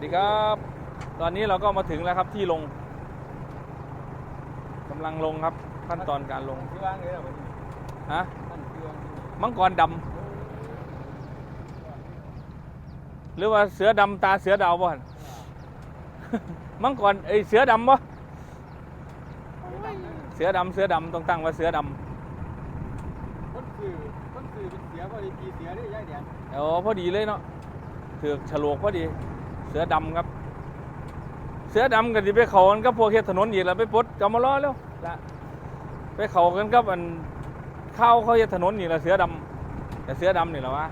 สดีครับ ตอนนี้เราก็มาถึงแล้วครับที่ลงกำลังลงครับขั้นตอนการลงที่ว่างเลยเหรอวันนี้ฮะท่านที่ว่างมังกรดำหรือว่าเสือดำตาเสือดาวบ่หั่นมังกรเอ้ยเสือดำบ่เสือดำเสือดำต้องตั้งว่าเสือดคนคือคนคือเป็นเสียพอดีปีเสียได้ย่ายแดงำโอ้พอดีเลยเนาะถือกฉลวกพอดี เสือดำครับ เสือดำกันที่ไปเขากันกับพวกเฮ็ดถนนอีกแล้วไปปลดกำมาล้อแล้วละไปเขากันกับอันข้าวเขาเฮ็ดถนนนี่แหละเสือดำแต่เสือดำนี่แหละวะ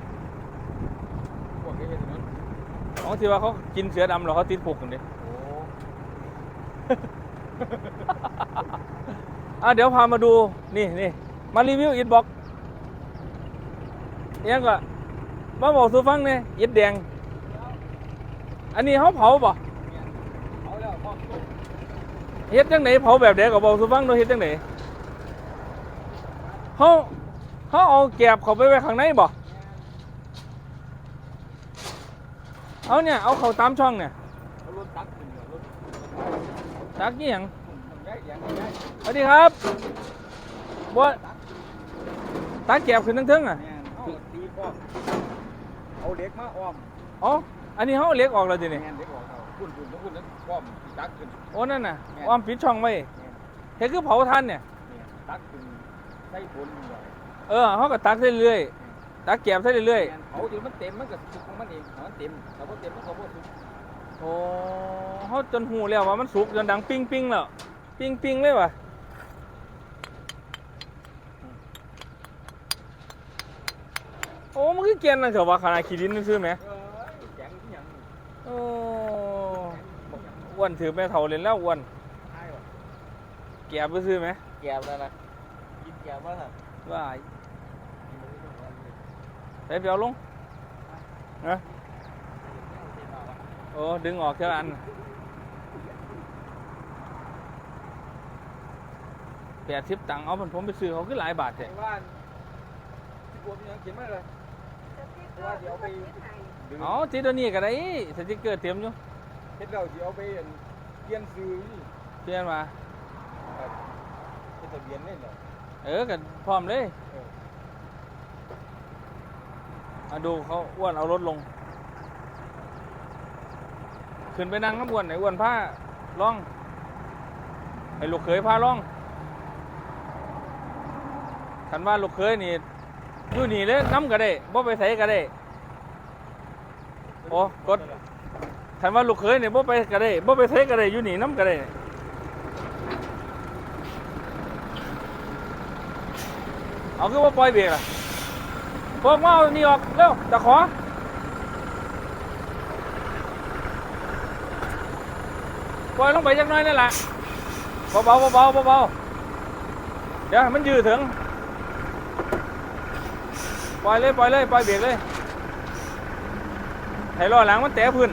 พวกนี้เป็นถนนของที่ว่าเขากินเสือดำแล้วเขาติดคุกกันดิโอ้อะเดี๋ยวพามาดูนี่นี่มารีวิวอิฐบล็อกยังก็มาบอกสู่ฟังเนี่ยอิฐแดง อันนี้เขาเผาป่ะเนี่ยเอาแล้วพร้อมต้มเฮ็ดจังไหนเผาแบบเด็กก็บอกสู่ฟังดูเฮ็ดจังไหนเขาเขาเอาแกบเข้าไปไว้ข้างในบ่เอาเนี่ย เอาเข้าตามช่องเนี่ยเอารถตักขึ้นเดี๋ยวรถตักนี่หยังย่ายแดงย่ายสวัสดีครับบ่ตักแกบขึ้นทั้งเทิงอะเนี่ยเอาตีป้อมเอาเด็กมาอ้อมอ๋อ อันนี้เขาเอาเหล็กออกแล้วจีนี่แม่นเด็กออกเขาพุ่นพุ่นพุ่นพุ่นนั้นป้อมที่ตักขึ้น โอ้นั่นน่ะแม่น อ้อมปิดช่องไว้เนี่ยเฮ็ดคือเผาทันเนี่ย เนี่ยตักขึ้นใส่ผลอยู่เลยเออเขาก็ตักใส่เรื่อยๆตักแกบใส่เรื่อยแม่นเผาจนมันเต็มมันก็สุกของมันเองถ้ามันเต็มถ้ามันเต็มมันก็บ่สุกๆโอ้เขาจนหูแล้วว่ามันสุกจนดังปิ้งปิ้งๆแล้วปิ้งปิ้งๆเลยว่ะโอ้มันคือเกียนนั่นเถอะว่าขนาดขี้ดินซื้อไหมเออแข็งที่หยัง โอ้บอกหยังอ้วนถือแม่เฒ่าเล่นแล้วอ้วนใช่ว่ะแกบไปซื้อไหมแกบแล้วนะกินแกบว่าล่ะว่าไปเปียวลงนะโอ้ดึงออกเท่าอันแปดสิบตังค์เอาผมผมไปซื้อเขาคือหลายบาทแต่แท้ว่าที่บัวมีหยังเขียนมาเลย ว่าเดี๋ยวเอาไป ดึงอ๋อติดตัวนี้ก็ได้สติกเกอร์เตรียมอยู่เฮ็ดเราเดี๋ยวเอาไปอั่นเปลี่ยนซื้อนี่เปลี่ยนมาเป็นทะเบียนนี่เหรอเออก็พร้อมเลยเออมาดูเขาอ้วนเอารถลง ขึ้นไปนั่งน้ำอ้วนไหนอ้วนผ้าล่องไอ้ลูกเขยผ้าล่องคันว่าลูกเขยนี่อยู่นี่เลยน้ำก็ได้บ่ไปใส่ก็ได้ โอ้กดคันว่าลูกเขยเนี่ยบ่ไปก็ได้บ่ไปใส่ก็ได้อยู่นี่น้ำก็ได้เอาคือว่าปล่อยเบรกล่ะพวกมาเอานี่ออกเร็วตะขอปล่อยลงไปจักน่อยนั่แหละเบาๆเบาๆเบาเดี๋ยวมันยืดถึง ปล่อยเลยปล่อยเลยปล่อยเบรกเลย ให้ล้อหลังมันแตะพื้น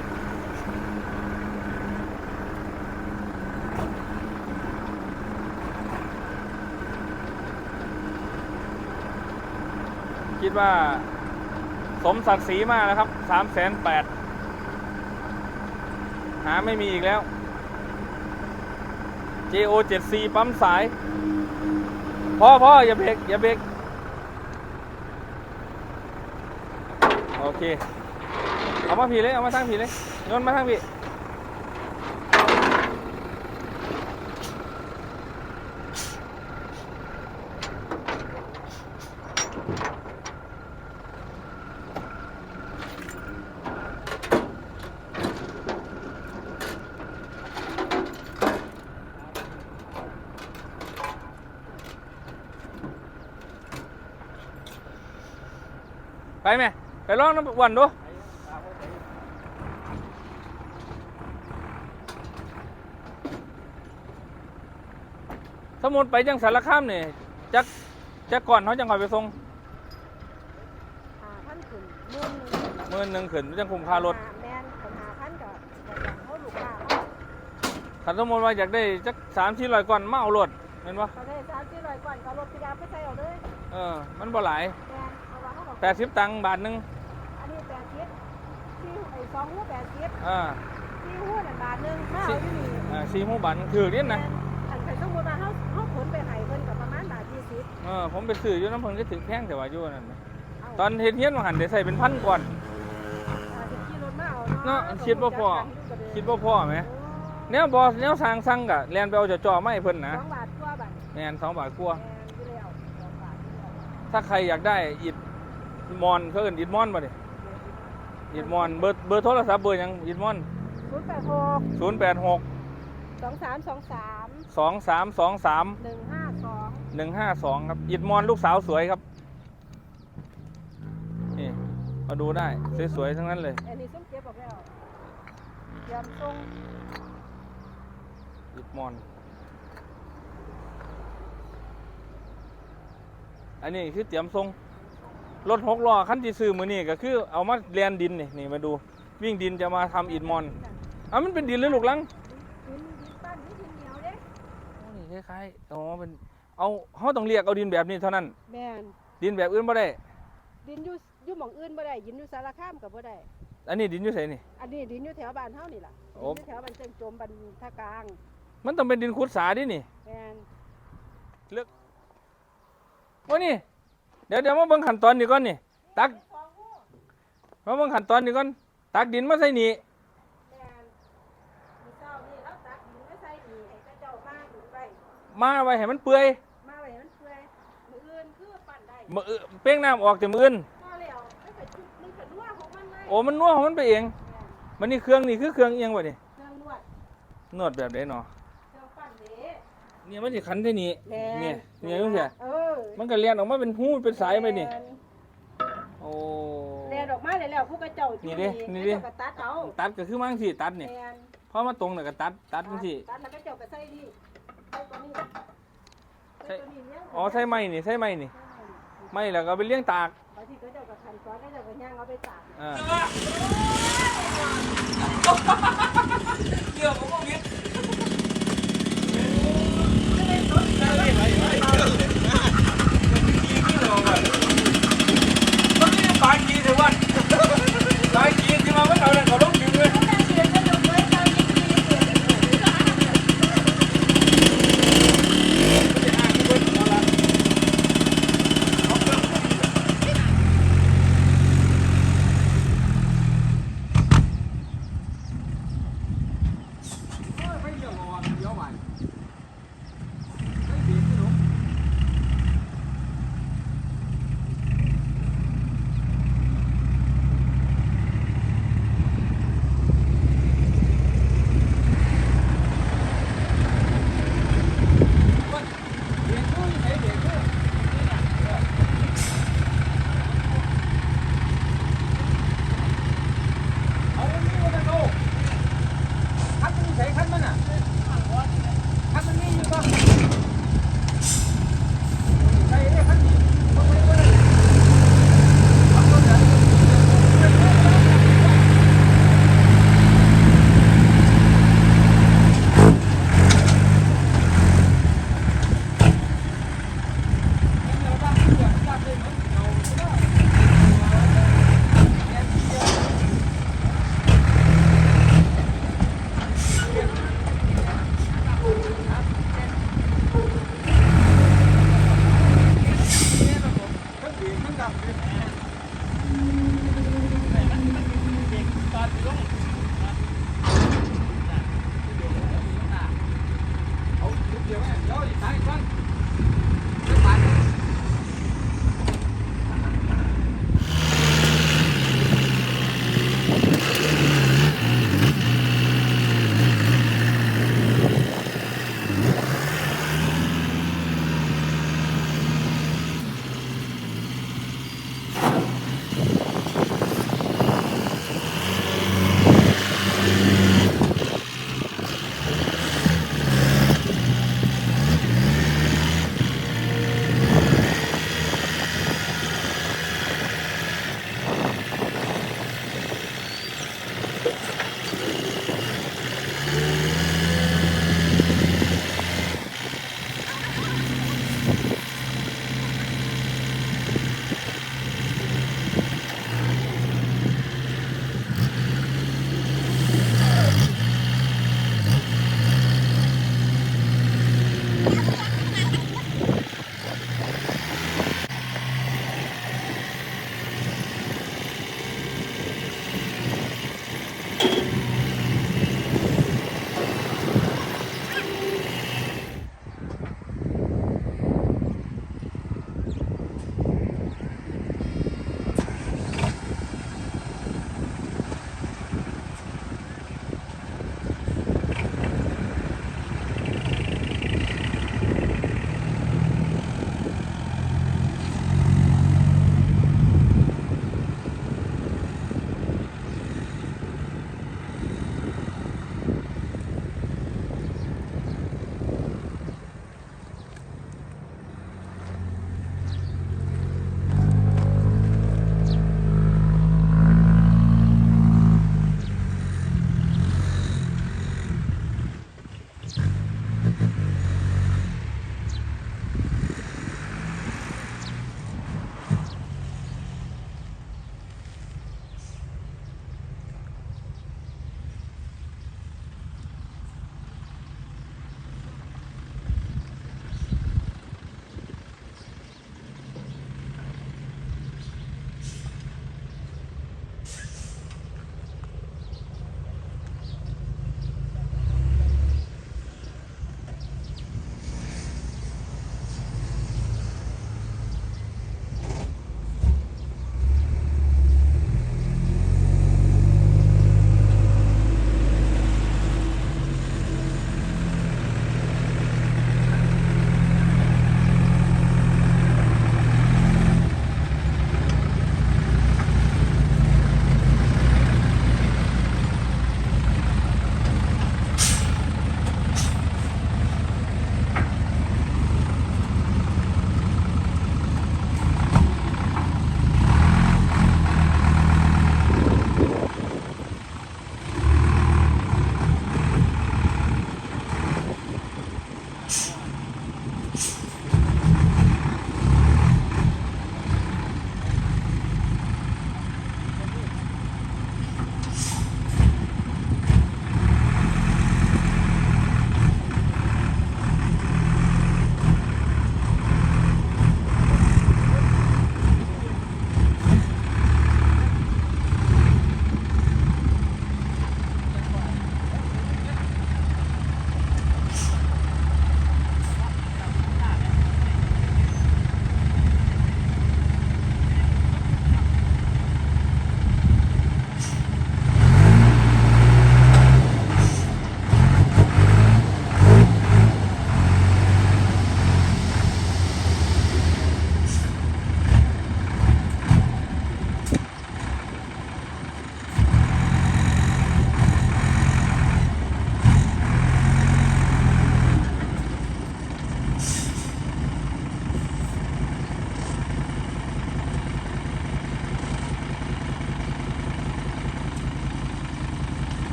คิดว่าสมศักดิ์ศรีมากนะครับสามแสนแปดหาไม่มีอีกแล้ว JO 7 C ปั๊มสาย พ่อพ่ออย่าเบรกอย่าเบรกโอเค เอามาผีเลย เอามาทางผีเลยโยนมาทางผีไปไหมไปลองน้ำวันดู ไปตามไว้ไป สมมุติไปจังสารคามเนี่ยจักจักก่อนเขาจังคอยไปส่งหาพันขึ้นหมื่นหนึ่งหมื่นหนึ่งขึ้นจังคุมค่ารถหแม่นปัญหาพันกับอย่างเขาลูกค้าเขาถ้าสมมติว่าอยากได้จักสามสี่ร้อยก่อนมาเอารถเห็นปะเขาได้สามสี่ร้อยก่อนเขารถพิยาไปใส่เอาเลยเออ มันบ่หลายแม่นเพราะว่าเขาบอกแปดสิบตังค์บาทหนึ่งอันนี้แปดสิบที่ไอ้สองหูแปดสิบอ่าซีหัวน่ะบาทหนึงมาเอาอยู่นี่ อ่าซีหมูบันถือเนี่ยนะอัน เออผมไปซื้ออยู่น้ำเพิ่นก็ถึงแพงแต่ว่าอยู่นั่นนะเอาตอนเฮ็ดเฮียนมาหันได้ใส่เป็นพันก่อนอ่าสิขี่รถมาเอาเนาะเนาะคิดบ่พอ คิดว่าพ่อไหมแนวบอแนวสร้างสั่งกะแลนไปเอาจ่อๆไม่เพิ่นนะสองบาทกว่าบาทแมนสองบาทกว่า แม่นอยู่แล้วสองบาทอยู่แล้วถ้าใครอยากได้อิฐมอนเขาเอิ้นอิฐมอนบ่ดิอิฐมอนเบอร์เบอร์โทรศัพท์เบอร์หยังอิฐมอน ศูนย์แปดหก086 สองสามสองสาม2323 หนึ่งห้าสอง 152ครับอิฐมอนลูกสาวสวยครับ นี่ มาดูได้ สวยๆ ทั้งนั้นเลย อันนี้ส้มเก็บบอกแล้วยำทรงอิฐมอน อันนี้คือเตรียมทรง รถหกล้อคันที่ซื้อมือนี่ก็คือเอามาเรียนดินนี่นี่มาดู วิ่งดินจะมาทำอิฐมอนอะมันเป็นดินหรือลูกลังดินดินปั้นนี่ดินเหนียวเด้โอ้นี่คล้ายๆอ๋อเป็น เอาเขาต้องเรียกเอาดินแบบนี้เท่านั้น แม่นดินแบบอื่นบ่ได้ ดินอยู่อยู่หม่องอื่นบ่ได้ดินอยู่สารคามก็บ่ได้ อันนี้ดินอยู่ไสนี่ อันนี้ดินอยู่แถวบ้านเฮานี่ล่ะโอ้ ดินอยู่แถวบ้านเจิงโจมบ้านท่ากลางมันต้องเป็นดินขุดสาดินี่แม่นว่านี่ เดี๋ยวเดี๋ยวมาเบิ่งขั้นตอนนี้ก่อนนี่ ตัก มาเบิ่งขั้นตอนนี้ก่อน ตักดินมาใส่นี่ แม่นมีเจ้านี่แล้วตักดินไว้ใส่นี่ให้เจ้ามาอยู่ไป มาไว้ให้มันเปื่อยมาไว้ให้มันเปื่อยมื้ออื่นคือปั้นได้มืออื่นเป้งน้ำออกแต่มืออื่นพอแล้วไม่ไปจุดมันก็นัวของมันเลยโอ้มันนัวของมันไปเองแม่นมันนี่เครื่องนี่คือเครื่องเอียงวะนี่เครื่องนวดนวดแบบไหนเนาะเครื่องปั้นเด้เนี่ยมันสิขันที่นี่แม่เนี่ยเนี่ยจังซี่เออมันก็เลียนออกมาเป็นหูเป็นสายไปนี่แม่โอ้เรียนออกมาได้แล้วผู้กระเจ้านี่ดินี่ดิกระเจ้าก็ตัดเอาตัดก็คือมั่งสิตัดนี่แม่นพอมาตรงน่ะก็ตัดตัดจังซี่ตัดแล้วก็เจ้าก็ใส่นี่ นี้ใช่อ๋อใช่ไหมนี่ใช่ไหมนี่ไม่แล้วก็ไปเลี้ยงตากเดี๋ยวผมบอกนิด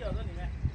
有在里面。